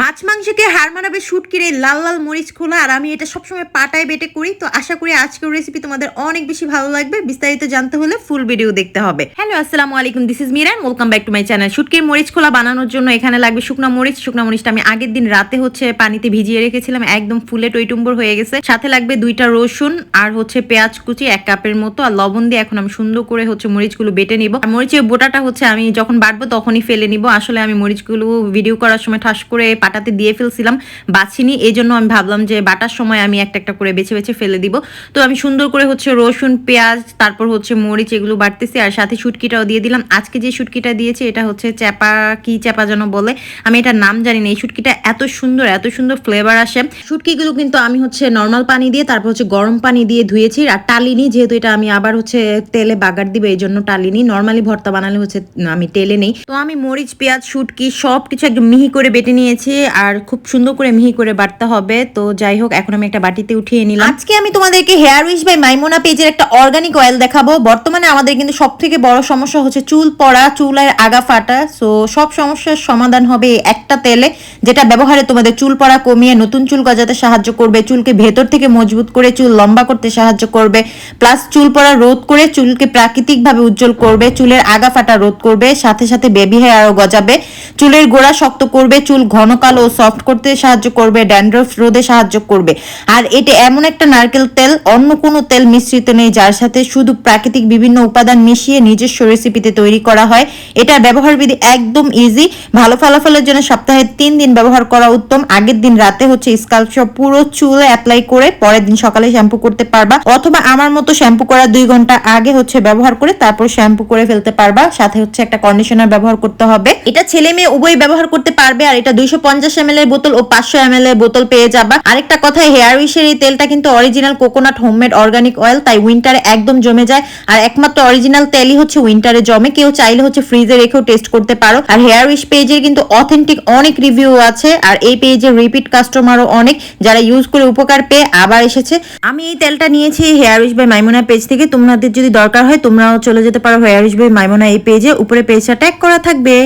মাছ মাংসকে হার মানাবে শুট কিরে লাল লাল মরিচ খোলা, আর আমি এটা সবসময় পাটায় বেটে করি। তো আশা করি আজকের রেসিপি তোমাদের অনেক বেশি ভালো লাগবে। বিস্তারিত জানতে হলে ফুল ভিডিও দেখতে হবে। হ্যালো আসসালামু আলাইকুম this is Miran welcome back to my channel শুটকির মরিচ খোলা বানানোর জন্য এখানে লাগবে শুকনো মরিচ। শুকনো মরিচটা আমি আগের দিন রাতে হচ্ছে পানিতে ভিজিয়ে রেখেছিলাম, একদম ফুলে টইটুম্বর হয়ে গেছে। সাথে লাগবে দুইটা রসুন আর হচ্ছে পেঁয়াজ কুচি, এক কাপের মতো, আর লবণ দিয়ে এখন আমি সুন্দর করে হচ্ছে মরিচগুলো বেটে নিব। আর মরিচের বোটাটা হচ্ছে আমি যখন বাটবো তখনই ফেলে নিব। আসলে আমি মরিচগুলো ভিডিও করার সময় ঠাস করে পাটাতে দিয়ে ফেলছিলাম বাছিনি এই জন্য আমি ভাবলাম যে বাটার সময় আমি একটা একটা করে বেছে বেছে ফেলে দিব। তো আমি সুন্দর করে হচ্ছে রসুন, পেঁয়াজ, তারপর হচ্ছে মরিচ এগুলো বাটতেছি আর সাথে শুটকিটাও দিয়ে দিলাম। আজকে যে শুটকিটা দিয়েছে এটা হচ্ছে চ্যাপা, কি চ্যাপা যেন বলে, আমি এটার নাম জানি না। এই শুটকিটা এত সুন্দর এত সুন্দর ফ্লেভার আসে। শুটকিগুলো কিন্তু আমি হচ্ছে নর্মাল পানি দিয়ে, তারপর হচ্ছে গরম পানি দিয়ে ধুয়েছি। আর টালিনি, যেহেতু এটা আমি আবার হচ্ছে তেলে বাগার দিবে এই জন্য টালিনি। নর্মালি ভর্তা বানালে হচ্ছে, আমি তেলে নেই। তো আমি মরিচ, পেঁয়াজ, শুটকি সব কিছু একদম মিহি করে বেটে নিয়েছি। আর খুব সুন্দর করে মিহি করে বাটতে হবে। তো যাই হোক, এখন আমি একটা বাটিতে উঠিয়ে নিলাম। আজকে আমি তোমাদেরকে হেয়ার উইশ বাই মাইমোনা পেজের একটা অর্গানিক অয়েল দেখাবো। বর্তমানে আমাদের কিন্তু সব থেকে বড় সমস্যা হচ্ছে চুল পড়া চুলের আগা ফাটা। সো, সব সমস্যার সমাধান হবে একটা তেলে, যেটা ব্যবহারে তোমাদের চুল পড়া কমিয়ে নতুন চুল গজাতে সাহায্য করবে, চুলকে ভেতর থেকে মজবুত করে, চুল লম্বা করতে সাহায্য করবে। প্লাস চুল পড়া রোধ করে চুলকে প্রাকৃতিকভাবে উজ্জ্বল করবে, চুলের আগা ফাটা রোধ করবে, সাথে সাথে বেবি হেয়ারও গজাবে। চুলের গোড়া শক্ত করবে, চুল ঘন কালো ও সফট করতে সাহায্য করবে ড্যান্ড্রফ রোধে সাহায্য করবে। আর এটা এমন একটা নারকেল তেল, অন্য কোনো তেল মিশ্রিত নেই, যার সাথে শুধু প্রাকৃতিক বিভিন্ন উপাদান মিশিয়ে নিজস্ব রেসিপিতে তৈরি করা হয়। এটার ব্যবহার বিধি একদম ইজি ভালো ফলাফলের জন্য সপ্তাহে তিন দিন ব্যবহার করা উত্তম। আগের দিন রাতে হচ্ছে স্কাল্প পুরো চুলে অ্যাপ্লাই করে পরের দিন সকালে শ্যাম্পু করতে পারবা। অথবা আমার মতো শ্যাম্পু করার দুই ঘণ্টা আগে হচ্ছে ব্যবহার করে তারপর শ্যাম্পু করে ফেলতে পারবা। সাথে হচ্ছে একটা কন্ডিশনার ব্যবহার করতে হবে। এটা ছেলে মেয়ে উভয় ব্যবহার করতে পারবে, আর এটা দুইশো পঞ্চাশ এম এর বোতল ও পাঁচশো এম এর বোতল পেয়ে যাবা। আরেকটা কথা হেয়ার উইশের এই তেলটা কিন্তু original coconut homemade organic oil তাই উইন্টারে একদম জমে যায়। আর একমাত্র অরিজিনাল তেলই হচ্ছে উইন্টারে জমে, কেউ চাইলে হচ্ছে ফ্রিজে রেখেও টেস্ট করতে পারো। আর হেয়ার উইশ পেজের কিন্তু অথেন্টিক অনেক রিভিউ আছে, আর এই পেজের রিপিট কাস্টমারও অনেক, যারা ইউজ করে উপকার পেয়ে আবার এসেছে। আমি এই তেলটা নিয়েছি hair wish by Maimona page থেকে, তোমাদের যদি দরকার হয় তোমরাও চলে যেতে পারো হেয়ার উইশ বাই মাইমোনা এই পেজে, উপরে পেজটা ট্যাগ করা থাকবে।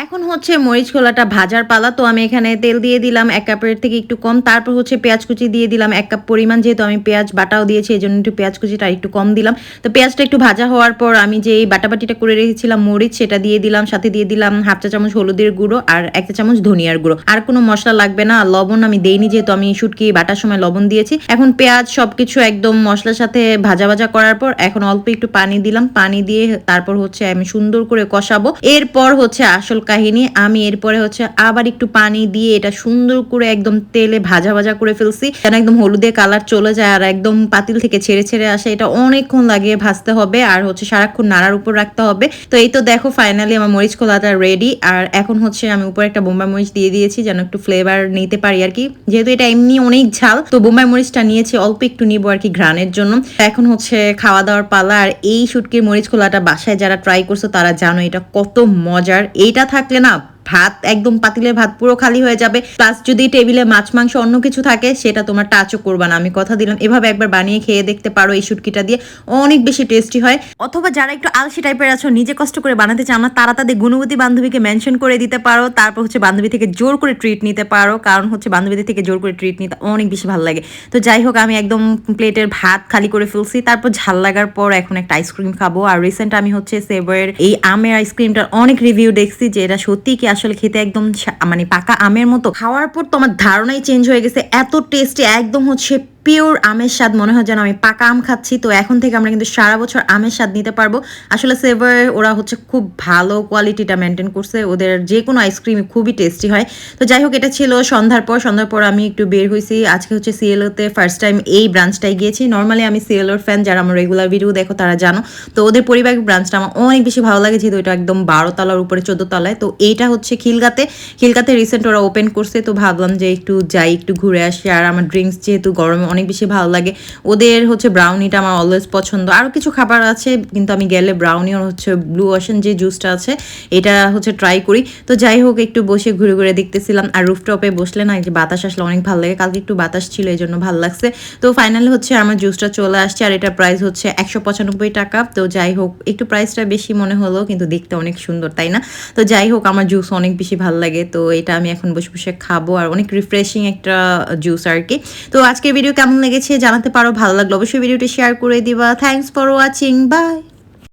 এখন হচ্ছে মরিচ খোলাটা ভাজার পালা। তো আমি এখানে তেল দিয়ে দিলাম এক কাপের থেকে একটু কম। তারপর হচ্ছে পেঁয়াজ কুচি দিয়ে দিলাম এক কাপ পরিমাণ, যেহেতু আমি পেঁয়াজ বাটাও দিয়েছি এই জন্য একটু পেঁয়াজ কুচিটা একটু কম দিলাম। তো পেঁয়াজটা একটু ভাজা হওয়ার পর আমি যে বাটাবাটিটা করে রেখেছিলাম মরিচ, সেটা দিয়ে দিলাম। সাথে দিয়ে দিলাম হাফ চা চামচ হলুদের গুঁড়ো আর এক চা চামচ ধনিয়ার গুঁড়ো। আর কোনো মশলা লাগবে না, লবণ আমি দেইনি, যেহেতু আমি শুটকি বাটার সময় লবণ দিয়েছি। এখন পেঁয়াজ সবকিছু একদম মশলার সাথে ভাজা ভাজা করার পর এখন অল্প একটু পানি দিলাম। পানি দিয়ে তারপর হচ্ছে আমি সুন্দর করে কষাবো। এরপর হচ্ছে আসল কাহিনী, আমি এরপরে হচ্ছে আবার একটু পানি দিয়ে এটা সুন্দর করে একদম তেলে ভাজা ভাজা করে ফেলছি। যেন একদম হলুদে কালার চলে যায় আর একদম পাতিল থেকে ছেড়ে ছেড়ে আসে, এটা অনেকক্ষণ লাগিয়ে ভাজতে হবে আর হচ্ছে সারাক্ষণ নাড়ার উপর রাখতে হবে। তো এই তো দেখো ফাইনালি আমার মরিচ খোলাটা রেডি আর এখন হচ্ছে আমি উপরে একটা বোম্বাই মরিচ দিয়ে দিয়েছি যেন একটু ফ্লেভার নিতে পারি আর কি। যেহেতু এটা এমনি অনেক ঝাল, তো বোম্বাই মরিচটা নিয়েছি, অল্প একটু নিবো আর কি ঘ্রাণের জন্য। এখন হচ্ছে খাওয়া দাওয়ার পালা আর এই শুটকির মরিচ খোলাটা বাসায় যারা ট্রাই করছ তারা জানো এটা কত মজার। এইটা থাকলে না ভাত, একদম পাতিলের ভাত পুরো খালি হয়ে যাবে। প্লাস যদি টেবিলে মাছ, মাংস অন্য কিছু থাকে, সেটা তোমার টাচও করবা না। আমি কথা দিলাম, এভাবে একবার বানিয়ে খেয়ে দেখতে পারো এই শুটকিটা দিয়ে। অনেক বেশি টেস্টি হয়। অথবা যারা একটু আলসি টাইপের আছো, নিজে কষ্ট করে বানাতে চাও না, তারা তাদের গুণবতী বান্ধবীকে মেনশন করে দিতে পারো। তারপর হচ্ছে বান্ধবী থেকে জোর করে ট্রিট নিতে পারো। কারণ হচ্ছে বান্ধবীদের থেকে জোর করে ট্রিট নিতে অনেক বেশি ভালো লাগে। তো যাই হোক, আমি একদম প্লেটের ভাত খালি করে ফেলছি। তারপর ঝাল লাগার পর এখন একটা আইসক্রিম খাব। আর রিসেন্ট আমি হচ্ছে সেভয়ের এই আমের আইসক্রিমটার অনেক রিভিউ দেখছি, যে এটা সত্যি কি আসলে খেতে একদম মানে পাকা আমের মতো। খাওয়ার পর তোমার ধারণাই চেঞ্জ হয়ে গেছে, এত টেস্টি একদম হচ্ছে পিওর আমের স্বাদ, মনে হয় যেন আমি পাকা আম খাচ্ছি। তো এখন থেকে আমরা কিন্তু সারা বছর আমের স্বাদ নিতে পারব। আসলে সেভার ওরা হচ্ছে খুব ভালো কোয়ালিটিটা মেনটেন করছে। ওদের যে কোনো আইসক্রিম খুবই টেস্টি হয়। তো যাই হোক, এটা ছিল সন্ধ্যার পর। সন্ধ্যার পর আমি একটু বের হয়েছি আজকে হচ্ছে সিএলওতে ফার্স্ট টাইম এই ব্রাঞ্চটায় গিয়েছি। নর্মালি আমি সিএলওর ফ্যান যারা আমার রেগুলার ভিডিও দেখো তারা জানো। তো ওদের পরিবার ব্রাঞ্চটা আমার অনেক বেশি ভালো লাগে, যেহেতু এটা একদম বারো তলার উপরে, চোদ্দ তলায়। তো এইটা হচ্ছে খিলগাতে। খিলগাতে রিসেন্ট ওরা ওপেন করছে। তো ভাবলাম যে একটু যাই, একটু ঘুরে আসি। আর আমার ড্রিঙ্কস যেহেতু গরমে অনেক বেশি ভালো লাগে। ওদের হচ্ছে ব্রাউনিটা আমার অলওয়েজ পছন্দ। আরও কিছু খাবার আছে, কিন্তু আমি গেলে ব্রাউনি আর হচ্ছে ব্লু ওশান যে জুসটা আছে, এটা হচ্ছে ট্রাই করি। তো যাই হোক, একটু বসে ঘুরে ঘুরে দেখতেছিলাম। আর রুফটপে বসলে না যে বাতাস আসলে অনেক ভালো লাগে। কালকে একটু বাতাস ছিল, এই জন্য ভালো লাগছে। তো ফাইনালি হচ্ছে আমার জুসটা চলে আসছে, আর এটা প্রাইস হচ্ছে একশো পঁচানব্বই টাকা। তো যাই হোক, একটু প্রাইসটা বেশি মনে হলো, কিন্তু দেখতে অনেক সুন্দর, তাই না? তো যাই হোক, আমার জুস অনেক বেশি ভালো লাগে। তো এটা আমি এখন বসে বসে খাব, আর অনেক রিফ্রেশিং একটা জুস আর কি। তো আজকের ভিডিও কেমন লেগেছে জানাতে পারো, ভালো লাগল অবশ্যই ভিডিওটি শেয়ার করে দিবা। Thanks for watching by